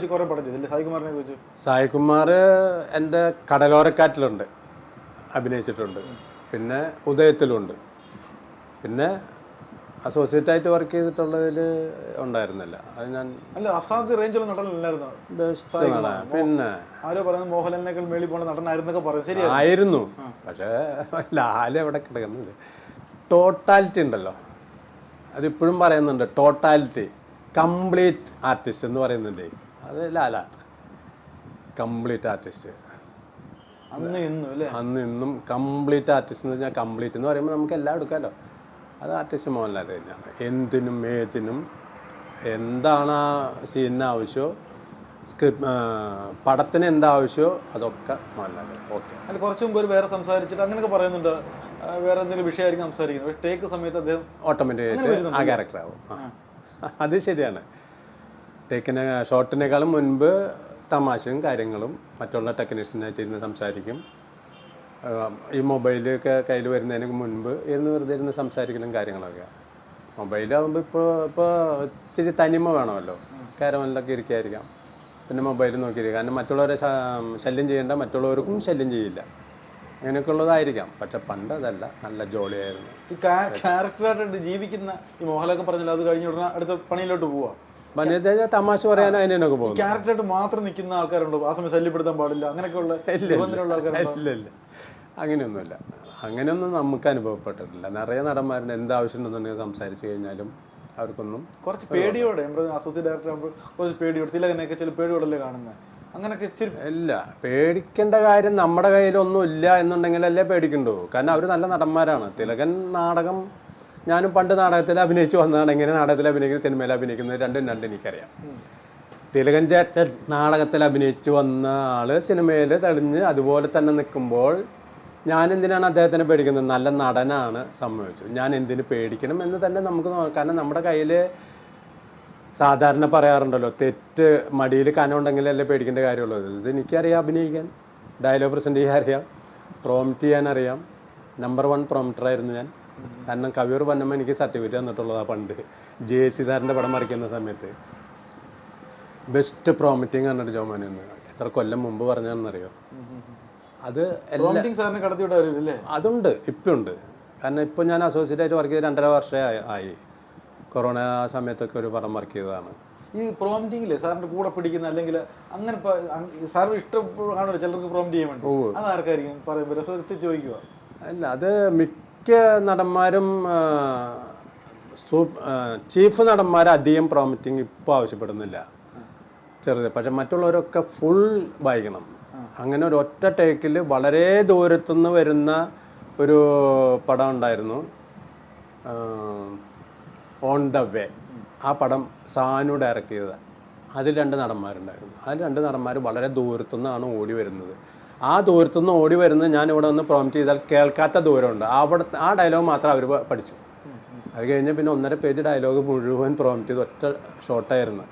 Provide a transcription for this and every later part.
വെച്ച് കുറെ പടം ചെയ്തില്ലേ സായികുമാറിനെ കുറിച്ച്? സായികുമാർ എന്റെ കടലോരക്കാറ്റിലുണ്ട്. അഭിനയിച്ചിട്ടുണ്ട്. പിന്നെ ഉദയത്തിലുണ്ട്. പിന്നെ അസോസിയേറ്റ് ആയിട്ട് വർക്ക് ചെയ്തിട്ടുള്ളതിൽ ഉണ്ടായിരുന്നില്ല. അത് ഞാൻ അല്ല അസാധ്യ റേഞ്ചുള്ള നടനല്ലായിരുന്നു പിന്നെ? ആരോ പറയുന്നത് മോഹൻലാലിനേക്കാൾ മേളിൽ പോണ നടനായിരുന്നൊക്കെ പറയും. ശരി ആയിരുന്നു. പക്ഷേ ലാൽ എവിടെ കിടക്കുന്നത് ടോട്ടാലിറ്റി ഉണ്ടല്ലോ. അതിപ്പോഴും പറയുന്നുണ്ട് ടോട്ടാലിറ്റി കംപ്ലീറ്റ് ആർട്ടിസ്റ്റ് എന്ന് പറയുന്നുണ്ട്. അത് ലാല കംപ്ലീറ്റ് ആർട്ടിസ്റ്റ് അന്ന് ഇന്നും അല്ലേ? അന്ന് ഇന്നും കംപ്ലീറ്റ് ആർട്ടിസ്റ്റ് എന്ന് പറഞ്ഞാൽ കംപ്ലീറ്റ് എന്ന് പറയുമ്പോൾ നമുക്ക് എല്ലാം എടുക്കാമല്ലോ. അത് ആർട്ടിസ്റ്റ് മോഹൻലാൽ തന്നെയാണ്. എന്തിനും ഏതിനും എന്താണ് ആ സീനിന് ആവശ്യമോ സ്ക്രിപ്റ്റ് പടത്തിന് എന്താവശ്യമോ അതൊക്കെ മോഹൻലാൽ ഓക്കെ അല്ല കുറച്ച് മുമ്പ് വേറെ സംസാരിച്ചിട്ട് അങ്ങനെയൊക്കെ പറയുന്നുണ്ട്. വേറെ എന്തെങ്കിലും വിഷയമായിരിക്കും സംസാരിക്കുന്നത്. പക്ഷേ ടേക്ക് സമയത്ത് അദ്ദേഹം ഓട്ടോമാറ്റിക്കായിട്ട് ആ ക്യാരക്ടറാവും അത് ശരിയാണ്. ടേക്കിന് ഷോട്ടിനേക്കാളും മുൻപ് തമാശയും കാര്യങ്ങളും മറ്റുള്ള ടെക്നീഷ്യനായിട്ട് ഇരുന്ന് സംസാരിക്കും ഈ മൊബൈലൊക്കെ കയ്യിൽ വരുന്നതിന് മുൻപ് ഇരുന്ന് വെറുതെ ഇരുന്ന് സംസാരിക്കലും കാര്യങ്ങളൊക്കെ. മൊബൈലാകുമ്പോൾ ഇപ്പോൾ ഇപ്പോൾ ഇച്ചിരി തനിമ വേണമല്ലോ. കാരമല്ലൊക്കെ ഇരിക്കായിരിക്കാം. പിന്നെ മൊബൈൽ നോക്കിയിരിക്കുക കാരണം മറ്റുള്ളവരെ ശല്യം ചെയ്യേണ്ട മറ്റുള്ളവർക്കും ശല്യം ചെയ്യില്ല. അങ്ങനെയൊക്കെ ഉള്ളതായിരിക്കാം. പക്ഷെ പണ്ട് അതല്ല. നല്ല ജോളിയായിരുന്നു. ഈ ക്യാരക്ടറായിട്ട് ജീവിക്കുന്ന ഈ മോഹൻലാലൊക്കെ പറഞ്ഞില്ല അത് കഴിഞ്ഞ ഉടനെ അടുത്ത പണിയിലോട്ട് പോവാ. തമാശ പറയാൻ അതിനൊക്കെ പോകും ക്യാരക്ടറായിട്ട് മാത്രം നിൽക്കുന്ന ആൾക്കാരുണ്ടോ? ആ സമയം ശല്യപ്പെടുത്താൻ പാടില്ല. അങ്ങനെയൊക്കെയുള്ള ആൾക്കാരുണ്ടോ? അങ്ങനെയൊന്നുമില്ല. അങ്ങനെയൊന്നും നമുക്ക് അനുഭവപ്പെട്ടിട്ടില്ല. നിറയെ നടന്മാരുടെ എന്താവശ്യം ഉണ്ടെന്നുണ്ടെങ്കിൽ സംസാരിച്ചു കഴിഞ്ഞാലും അവർക്കൊന്നും കുറച്ച് പേടിയോടെ അസോസിയേറ്റ് ഡയറക്ടർ ആകുമ്പോൾ കുറച്ച് പേടിയോടെ തിലകനെയൊക്കെ ചില പേടിയോടല്ലേ കാണുന്നത് അങ്ങനെയൊക്കെ ഇച്ചിരി ഇല്ല. പേടിക്കേണ്ട കാര്യം നമ്മുടെ കയ്യിലൊന്നും ഇല്ല എന്നുണ്ടെങ്കിലല്ലേ പേടിക്കണ്ടോ കാരണം അവർ നല്ല നടന്മാരാണ്. തിലകൻ നാടകം ഞാനും പണ്ട് നാടകത്തിൽ അഭിനയിച്ചു വന്നതാണ്. എങ്ങനെ നാടകത്തിൽ അഭിനയിക്കുന്ന സിനിമയിൽ അഭിനയിക്കുന്നത് രണ്ടും രണ്ടും എനിക്കറിയാം. തിലകൻ ചേട്ടൻ നാടകത്തിൽ അഭിനയിച്ചു വന്ന ആൾ സിനിമയിൽ തെളിഞ്ഞ് അതുപോലെ തന്നെ നിൽക്കുമ്പോൾ ഞാൻ എന്തിനാണ് അദ്ദേഹത്തിനെ പേടിക്കുന്നത്? നല്ല നടനാണ് സംഭവിച്ചു ഞാൻ എന്തിനു പേടിക്കണം എന്ന് തന്നെ നമുക്ക് കാരണം നമ്മുടെ കയ്യിൽ സാധാരണ പറയാറുണ്ടല്ലോ തെറ്റ് മടിയിൽ കനമുണ്ടെങ്കിലല്ലേ പേടിക്കേണ്ട കാര്യമുള്ളൂ. ഇത് എനിക്കറിയാം അഭിനയിക്കാൻ. ഡയലോഗ് പ്രസന്റ് ചെയ്യാൻ അറിയാം. പ്രോംപ്റ്റ് ചെയ്യാൻ അറിയാം. നമ്പർ വൺ പ്രോംപ്റ്ററായിരുന്നു ഞാൻ. കാരണം കവിയൂർ പന്നമ്മ എനിക്ക് സർട്ടിഫിക്കറ്റ് തന്നിട്ടുള്ളതാണ് പണ്ട്. ജെ സി സാറിന്റെ പടം വരയ്ക്കുന്ന സമയത്ത്. ബെസ്റ്റ് പ്രോമിറ്റിംഗ് പറഞ്ഞിട്ട് ചോമാനെന്ന് എത്ര കൊല്ലം മുമ്പ് പറഞ്ഞാണെന്നറിയോ അത് അതുണ്ട് ഇപ്പം ഉണ്ട്. കാരണം ഇപ്പോൾ ഞാൻ അസോസിയേറ്റ് ആയിട്ട് വർക്ക് ചെയ്ത് രണ്ടര വർഷമേ ആയി- കൊറോണ ആ സമയത്തൊക്കെ ഒരു പടം വർക്ക് ചെയ്തതാണ്. ഈ പ്രോമിറ്റിംഗില്ലേ സാറിന്റെ കൂടെ പിടിക്കുന്ന അല്ലെങ്കിൽ അങ്ങനെ സാറിന് ഇഷ്ടം കാണുമല്ലോ ചിലർക്ക് പ്രോമിറ്റ് ചെയ്യാൻ വേണ്ടി. അത് ആർക്കായിരിക്കും? പറയുമ്പോൾ രസത്തിൽ ചോദിക്കുക അല്ല അത് മിക്ക നടന്മാരും ആ, സൂ- ആ, ചീഫ് നടന്മാർ അധികം പ്രോമിറ്റിങ് ഇപ്പോൾ ആവശ്യപ്പെടുന്നില്ല. ചെറുത്. പക്ഷെ മറ്റുള്ളവരൊക്കെ ഫുൾ വായിക്കണം. അങ്ങനെ ഒരു ഒറ്റ ടേക്കിൽ വളരെ ദൂരത്തുനിന്ന് വരുന്ന ഒരു പടം ഉണ്ടായിരുന്നു. ഓൺ ദ വേ ആ പടം സാനു ഡയറക്റ്റ് ചെയ്തതാണ് അതിൽ രണ്ട് നടന്മാരുണ്ടായിരുന്നു. അതിൽ രണ്ട് നടന്മാർ വളരെ ദൂരത്തുനിന്നാണ് ഓടി വരുന്നത്. ആ ദൂരത്തുനിന്ന് ഓടി വരുന്ന ഞാൻ ഇവിടെ ഒന്ന് പ്രോംപ്റ്റ് ചെയ്താൽ കേൾക്കാത്ത ദൂരമുണ്ട്. അവിടെ ആ ഡയലോഗ് മാത്രം അവർ പഠിച്ചു. അത് കഴിഞ്ഞ് പിന്നെ ഒന്നര പേജ് ഡയലോഗ് മുഴുവൻ പ്രോംപ്റ്റ് ചെയ്ത്. ഒറ്റ ഷോട്ടായിരുന്നു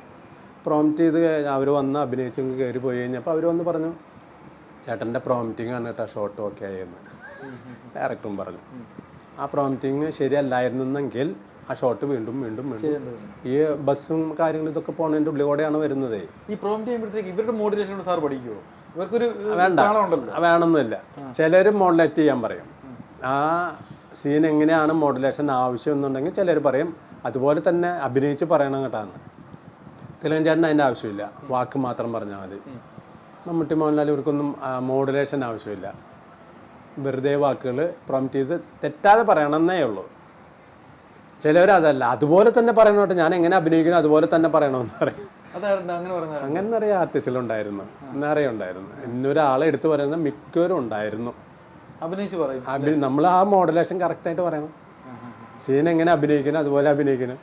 പ്രോംപ്റ്റ് ചെയ്ത് അവർ വന്ന് അഭിനയിച്ചു കയറി പോയി കഴിഞ്ഞപ്പോൾ അവർ വന്ന് പറഞ്ഞു ചേട്ടന്റെ പ്രോംപ്റ്റിംഗ് ആണ് കേട്ടോ ഷോട്ട് ഓക്കെ ആയെന്ന്. ഡയറക്ടറും പറഞ്ഞു. ആ പ്രോമിറ്റിങ് ശരിയല്ലായിരുന്നെങ്കിൽ ആ ഷോട്ട് വീണ്ടും വീണ്ടും വീണ്ടും ഈ ബസ്സും കാര്യങ്ങളും ഇതൊക്കെ പോണതിന്റെ ഉള്ളിൽ കൂടെയാണ് വരുന്നത്. ഈ പ്രോമിറ്റ് ചെയ്യുമ്പോഴത്തേക്ക് ഇവരുടെ മോഡുലേഷൻ സാർ പഠിക്കുമോ വേണ്ട. വേണമെന്നില്ല. ചിലർ മോഡുലേറ്റ് ചെയ്യാൻ പറയും. ആ സീൻ എങ്ങനെയാണ് മോഡുലേഷൻ ആവശ്യം എന്നുണ്ടെങ്കിൽ ചിലർ പറയും അതുപോലെ തന്നെ അഭിനയിച്ച് പറയണം കേട്ടാന്ന് തെലുങ്കൻ ചേട്ടൻ അതിന്റെ ആവശ്യമില്ല. വാക്ക് മാത്രം പറഞ്ഞാൽ മതി. മമ്മൂട്ടി മോഹൻലാൽ ഇവർക്കൊന്നും മോഡുലേഷൻ ആവശ്യമില്ല. വെറുതെ വാക്കുകൾ പ്രോമിറ്റ് ചെയ്ത് തെറ്റാതെ പറയണമെന്നേ ഉള്ളൂ. ചിലവർ അതല്ല അതുപോലെ തന്നെ പറയണോട്ടെ ഞാൻ എങ്ങനെ അഭിനയിക്കുന്നു? അതുപോലെ തന്നെ പറയണമെന്ന് പറയും. അങ്ങനെ നിറയെ ആർട്ടിസ്റ്റിലുണ്ടായിരുന്നു നിറയെ ഉണ്ടായിരുന്നു. എന്നൊരാളെ എടുത്തു പറയുന്ന മിക്കവരും ഉണ്ടായിരുന്നു. അഭിനയിച്ച് പറയും. നമ്മൾ ആ മോഡുലേഷൻ കറക്റ്റായിട്ട് പറയണം. സീൻ എങ്ങനെ അഭിനയിക്കണം അതുപോലെ അഭിനയിക്കണം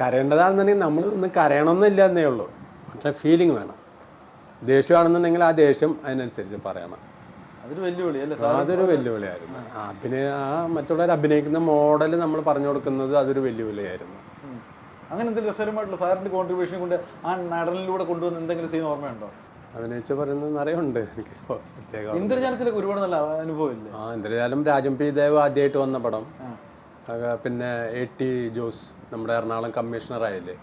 കരയേണ്ടതാണെന്നുണ്ടെങ്കിൽ നമ്മൾ ഒന്ന് കരയണമെന്നില്ല എന്നേ ഉള്ളൂ. പക്ഷേ ഫീലിംഗ് വേണം. ദേഷ്യമാണെന്നുണ്ടെങ്കിൽ ആ ദേഷ്യം അതിനനുസരിച്ച് പറയണം. അതൊരു വെല്ലുവിളിയല്ലേ അതൊരു വെല്ലുവിളിയായിരുന്നു. അഭിനയ ആ മറ്റുള്ളവർ അഭിനയിക്കുന്ന മോഡൽ നമ്മൾ പറഞ്ഞു കൊടുക്കുന്നത് അതൊരു വെല്ലുവിളിയായിരുന്നു. അങ്ങനെ എന്തെങ്കിലും രസകരമായിട്ടുള്ള സാറിന്റെ കോൺട്രിബ്യൂഷൻ കൊണ്ട് ആ നടനിലൂടെ കൊണ്ടുവന്ന എന്തെങ്കിലും സീൻ ഓർമ്മയുണ്ടോ? അഭിനയിച്ച് പറയുന്നത് നിറയുണ്ട് എനിക്ക് ഇന്ദ്രജാലത്തിലൊക്കെ ഒരുപാട് നല്ല അനുഭവം ഇല്ലേ ആ ഇന്ദ്രജാലം രാജം പി ദേവ് ആദ്യമായിട്ട് വന്ന പടം. പിന്നെ എ ടി ജോസ് നമ്മുടെ എറണാകുളം കമ്മീഷണർ ആയില്ലേ?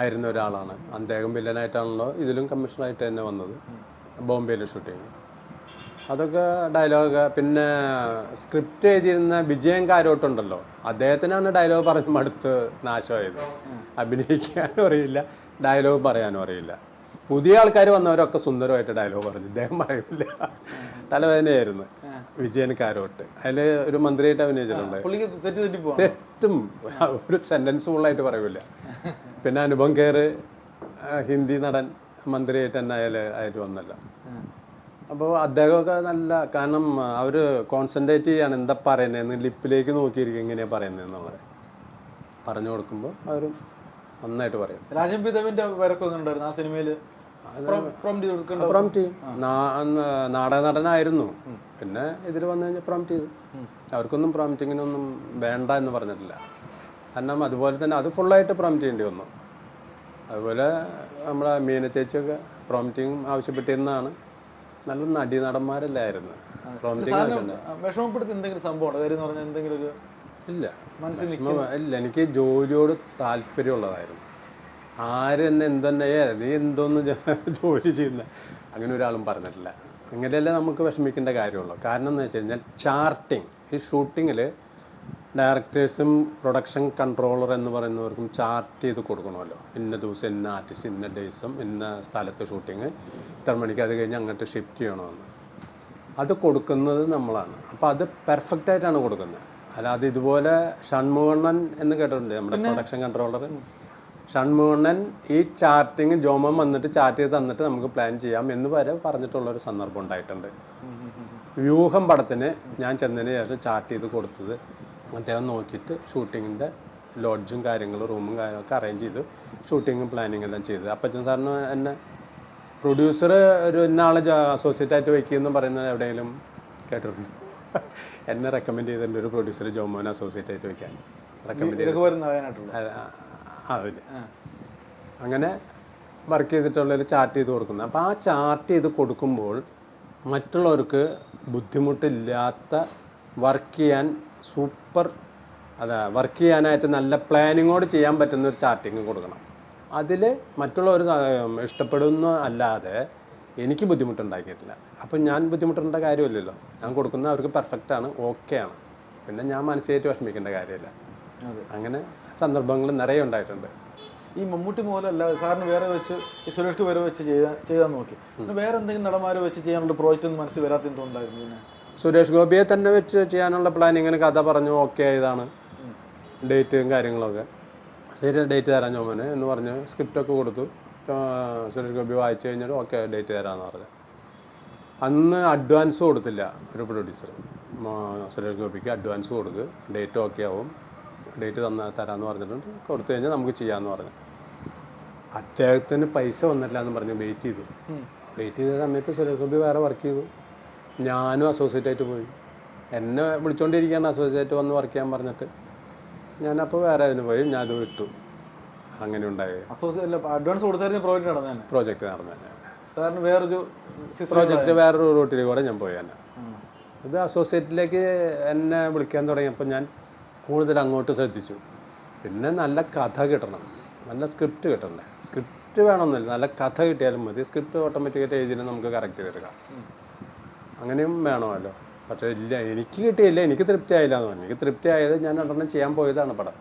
ആയിരുന്ന ഒരാളാണ്. അദ്ദേഹം വില്ലനായിട്ടാണല്ലോ ഇതിലും കമ്മീഷണറായിട്ട് തന്നെ വന്നത്. ബോംബെയിൽ ഷൂട്ടിങ് അതൊക്കെ ഡയലോഗ് പിന്നെ സ്ക്രിപ്റ്റ് എഴുതിയിരുന്ന വിജയൻ കാരോട്ടുണ്ടല്ലോ. അദ്ദേഹത്തിനാണ് ഡയലോഗ് പറഞ്ഞ മടുത്ത് നാശമായത്. അഭിനയിക്കാനും അറിയില്ല ഡയലോഗ് പറയാനും അറിയില്ല. പുതിയ ആൾക്കാർ വന്നവരൊക്കെ സുന്ദരമായിട്ട് ഡയലോഗ് പറഞ്ഞു. ഇദ്ദേഹം പറയില്ല തലവേദനയായിരുന്നു വിജയൻ കാരോട്ട്. അതിൽ ഒരു മന്ത്രിയായിട്ട് അഭിനയിച്ചിട്ടുണ്ട്. തെറ്റും ഒരു സെന്റൻസ് ഫുള്ളായിട്ട് പറയൂല. പിന്നെ അനുപം കയറ് ഹിന്ദി നടൻ മന്ത്രിയായിട്ട് തന്നെ അയാൾ ആയിട്ട് വന്നല്ലോ. അപ്പോൾ അദ്ദേഹമൊക്കെ നല്ല കാരണം അവർ കോൺസെൻട്രേറ്റ് ചെയ്യാണ് എന്താ പറയുന്നതെന്ന് ലിപ്പിലേക്ക് നോക്കിയിരിക്കും എങ്ങനെയാണ് പറയുന്നതെന്നുള്ളത് പറഞ്ഞു കൊടുക്കുമ്പോൾ അവർ നന്നായിട്ട് പറയും. രാജൻ പിതാവിന്റെ വരക്കൊക്കെ ഉണ്ടായിരുന്നു ആ ചെയ്യും നാടക നടനായിരുന്നു. പിന്നെ ഇതിൽ വന്നു കഴിഞ്ഞാൽ പ്രോംപ്റ്റ് ചെയ്തു അവർക്കൊന്നും പ്രോമിറ്റിങ്ങിനൊന്നും വേണ്ട എന്ന് പറഞ്ഞിട്ടില്ല. കാരണം അതുപോലെ തന്നെ അത് ഫുള്ളായിട്ട് പ്രോംപ്റ്റ് ചെയ്യേണ്ടി വന്നു അതുപോലെ നമ്മളെ മീന ചേച്ചിയൊക്കെ പ്രോമിറ്റിങ് ആവശ്യപ്പെട്ടിരുന്നതാണ്. നല്ല നടി നടന്മാരല്ലായിരുന്നു പ്രോംപ്റ്റിങ് ആവശ്യമുണ്ട്. വിഷമപ്പെടുത്തി എന്തെങ്കിലും സംഭവം ഉണ്ടോ കാര്യം എന്ന് പറഞ്ഞാൽ എന്തെങ്കിലും ഒരു ഇല്ല. വിഷമം ഇല്ല. എനിക്ക് ജോലിയോട് താല്പര്യമുള്ളതായിരുന്നു. ആര് എന്നെ എന്തെന്നെ നീ എന്തോന്ന് ജോലി ചെയ്യുന്ന? അങ്ങനെ ഒരാളും പറഞ്ഞിട്ടില്ല. അങ്ങനെയല്ലേ നമുക്ക് വിഷമിക്കേണ്ട കാര്യമുള്ളൂ. കാരണം എന്ന് വെച്ച് കഴിഞ്ഞാൽ ചാർട്ടിങ്. ഈ ഷൂട്ടിങ്ങിൽ ഡയറക്ടേഴ്സും പ്രൊഡക്ഷൻ കൺട്രോളർ എന്ന് പറയുന്നവർക്കും ചാർട്ട് ചെയ്ത് കൊടുക്കണമല്ലോ. ഇന്ന ദിവസം ഇന്ന ആർട്ടിസ്റ്റ് ഇന്ന ഡേയ്സും ഇന്ന സ്ഥലത്ത് ഷൂട്ടിങ്. ഇത്ര മണിക്ക് അത് കഴിഞ്ഞ് അങ്ങോട്ട് ഷിഫ്റ്റ് ചെയ്യണമെന്ന് അത് കൊടുക്കുന്നത് നമ്മളാണ്. അപ്പോൾ അത് പെർഫെക്റ്റ് ആയിട്ടാണ് കൊടുക്കുന്നത്. അല്ലാതെ ഇതുപോലെ ഷൺമുഖണ്ണൻ എന്ന് കേട്ടിട്ടുണ്ട് നമ്മുടെ പ്രൊഡക്ഷൻ കൺട്രോളർ ഷൺമുഖണ്ണൻ ഈ ചാർട്ടിങ് ജോമം വന്നിട്ട് ചാർട്ട് ചെയ്ത് തന്നിട്ട് നമുക്ക് പ്ലാൻ ചെയ്യാം എന്ന് വരെ പറഞ്ഞിട്ടുള്ള ഒരു സന്ദർഭം ഉണ്ടായിട്ടുണ്ട്. വ്യൂഹം പടത്തിന് ഞാൻ ചെന്നതിന് ശേഷം ചാർട്ട് ചെയ്ത് കൊടുത്തത് അദ്ദേഹം നോക്കിയിട്ട് ഷൂട്ടിങ്ങിന്റെ ലോഡ്ജും കാര്യങ്ങളും റൂമും കാര്യങ്ങളൊക്കെ അറേഞ്ച് ചെയ്ത് ഷൂട്ടിങ്ങും പ്ലാനിങ് എല്ലാം ചെയ്ത്. അപ്പച്ചൻ സാറിന് എന്നെ പ്രൊഡ്യൂസർ ഒരു ഇന്നാളെ അസോസിയേറ്റ് ആയിട്ട് വയ്ക്കുമെന്ന് പറയുന്നത് എവിടെയെങ്കിലും കേട്ടിട്ടുണ്ട്. എന്നെ റെക്കമെൻഡ് ചെയ്തിട്ടുണ്ട് ഒരു പ്രൊഡ്യൂസർ ജോമോൻ അസോസിയേറ്റ് ആയിട്ട് വയ്ക്കാൻ റെക്കമെൻഡ് അതിന് അങ്ങനെ വർക്ക് ചെയ്തിട്ടുള്ള ഒരു ചാർട്ട് ചെയ്ത് കൊടുക്കുന്നത് അപ്പോൾ ആ ചാർട്ട് ചെയ്ത് കൊടുക്കുമ്പോൾ മറ്റുള്ളവർക്ക് ബുദ്ധിമുട്ടില്ലാത്ത വർക്ക് ചെയ്യാൻ സൂപ്പർ അതാ വർക്ക് ചെയ്യാനായിട്ട് നല്ല പ്ലാനിങ്ങോട് ചെയ്യാൻ പറ്റുന്ന ഒരു ചാർട്ടിങ് കൊടുക്കണം. അതിൽ മറ്റുള്ളവർ ഇഷ്ടപ്പെടുന്ന അല്ലാതെ എനിക്ക് ബുദ്ധിമുട്ടുണ്ടാക്കിയിട്ടില്ല. അപ്പം ഞാൻ ബുദ്ധിമുട്ടേണ്ട കാര്യമില്ലല്ലോ. ഞാൻ കൊടുക്കുന്ന അവർക്ക് പെർഫെക്റ്റാണ് ആണ് പിന്നെ ഞാൻ മനസ്സിലായിട്ട് വിഷമിക്കേണ്ട കാര്യമില്ല. അങ്ങനെ സന്ദർഭങ്ങൾ നിറയെ ഉണ്ടായിട്ടുണ്ട്. ഈ മമ്മൂട്ടി മൂലമല്ല അല്ല സാറിന് വേറെ വെച്ച് ഈ സുരേഷ് വേറെ വെച്ച് ചെയ്താൽ ചെയ്താൽ നോക്കി. വേറെ എന്തെങ്കിലും നടന്മാരെ വെച്ച് ചെയ്യാനുള്ള പ്രോജക്റ്റ് ഒന്നും മനസ്സിൽ വരാത്ത എന്തുകൊണ്ടായിരുന്നു പിന്നെ? സുരേഷ് ഗോപിയെ തന്നെ വെച്ച് ചെയ്യാനുള്ള പ്ലാനിങ്ങിന് കഥ പറഞ്ഞു ഓക്കെ ഇതാണ് ഡേറ്റും കാര്യങ്ങളൊക്കെ. ശരി ഡേറ്റ് തരാം ചോമന് എന്ന് പറഞ്ഞ് സ്ക്രിപ്റ്റൊക്കെ കൊടുത്തു. സുരേഷ് ഗോപി വായിച്ചു കഴിഞ്ഞിട്ട് ഓക്കെ ഡേറ്റ് തരാമെന്ന് പറഞ്ഞു. അന്ന് അഡ്വാൻസ് കൊടുത്തില്ല ഒരു പ്രൊഡ്യൂസർ സുരേഷ് ഗോപിക്ക് അഡ്വാൻസ് കൊടുത്ത് ഡേറ്റ് ഓക്കെ ആവും. ഡേറ്റ് തന്ന തരാമെന്ന് പറഞ്ഞിട്ടുണ്ട്. കൊടുത്തു കഴിഞ്ഞാൽ നമുക്ക് ചെയ്യാമെന്ന് പറഞ്ഞു. അദ്ദേഹത്തിന് പൈസ വന്നില്ല എന്ന് പറഞ്ഞ് വെയിറ്റ് ചെയ്തു. വെയിറ്റ് ചെയ്ത സമയത്ത് സുരേഷ് ഗോപി വേറെ വർക്ക് ചെയ്തു. ഞാനും അസോസിയേറ്റ് ആയിട്ട് പോയി. എന്നെ വിളിച്ചുകൊണ്ടിരിക്കുകയാണ് അസോസിയേറ്റ് വന്ന് വർക്ക് ചെയ്യാൻ പറഞ്ഞിട്ട്. ഞാനപ്പോൾ വേറെ അതിന് പോയി. ഞാൻ അത് വിട്ടു. അങ്ങനെ ഉണ്ടായി. അഡ്വാൻസ് കൊടുത്തായിരുന്നു പ്രോജക്റ്റ് പ്രോജക്റ്റ് സാറിന് വേറൊരു പ്രോജക്റ്റ് വേറൊരു റൂട്ടിൽ കൂടെ ഞാൻ പോയി തന്നെ. ഇത് അസോസിയേറ്റിലേക്ക് എന്നെ വിളിക്കാൻ തുടങ്ങിയപ്പോൾ ഞാൻ കൂടുതൽ അങ്ങോട്ട് ശ്രദ്ധിച്ചു. പിന്നെ നല്ല കഥ കിട്ടണം. നല്ല സ്ക്രിപ്റ്റ് കിട്ടണ്ടേ. സ്ക്രിപ്റ്റ് വേണമെന്നില്ല നല്ല കഥ കിട്ടിയാലും മതി. സ്ക്രിപ്റ്റ് ഓട്ടോമാറ്റിക്കായിട്ട് എഴുതിയാലും നമുക്ക് കറക്റ്റ് ചെയ്തെടുക്കാം അങ്ങനെയും വേണമല്ലോ. പക്ഷേ ഇല്ല എനിക്ക് കിട്ടിയില്ല എനിക്ക് തൃപ്തി ആയില്ല എന്ന് പറഞ്ഞു. എനിക്ക് തൃപ്തി ആയത് ഞാൻ രണ്ടെണ്ണം ചെയ്യാൻ പോയതാണ് പടം.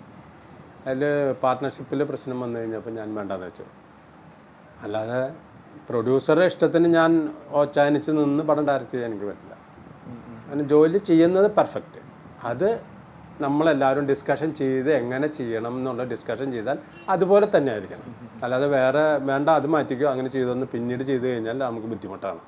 അതിൽ പാർട്ട്ണർഷിപ്പിൽ പ്രശ്നം വന്നു കഴിഞ്ഞപ്പോൾ ഞാൻ വേണ്ടാന്ന് വെച്ചു. അല്ലാതെ പ്രൊഡ്യൂസറുടെ ഇഷ്ടത്തിന് ഞാൻ ഓച്ചാനിച്ച് നിന്ന് പടം ഡയറക്റ്റ് ചെയ്യാൻ എനിക്ക് പറ്റില്ല. അങ്ങനെ ജോലി ചെയ്യുന്നത് പെർഫെക്റ്റ് അത് നമ്മളെല്ലാവരും ഡിസ്കഷൻ ചെയ്ത് എങ്ങനെ ചെയ്യണം എന്നുള്ള ഡിസ്കഷൻ ചെയ്താൽ അതുപോലെ തന്നെ ആയിരിക്കണം. അല്ലാതെ വേറെ വേണ്ട അത് മാറ്റിക്കോ അങ്ങനെ ചെയ്തൊന്ന് പിന്നീട് ചെയ്ത് കഴിഞ്ഞാൽ നമുക്ക് ബുദ്ധിമുട്ടാണ്.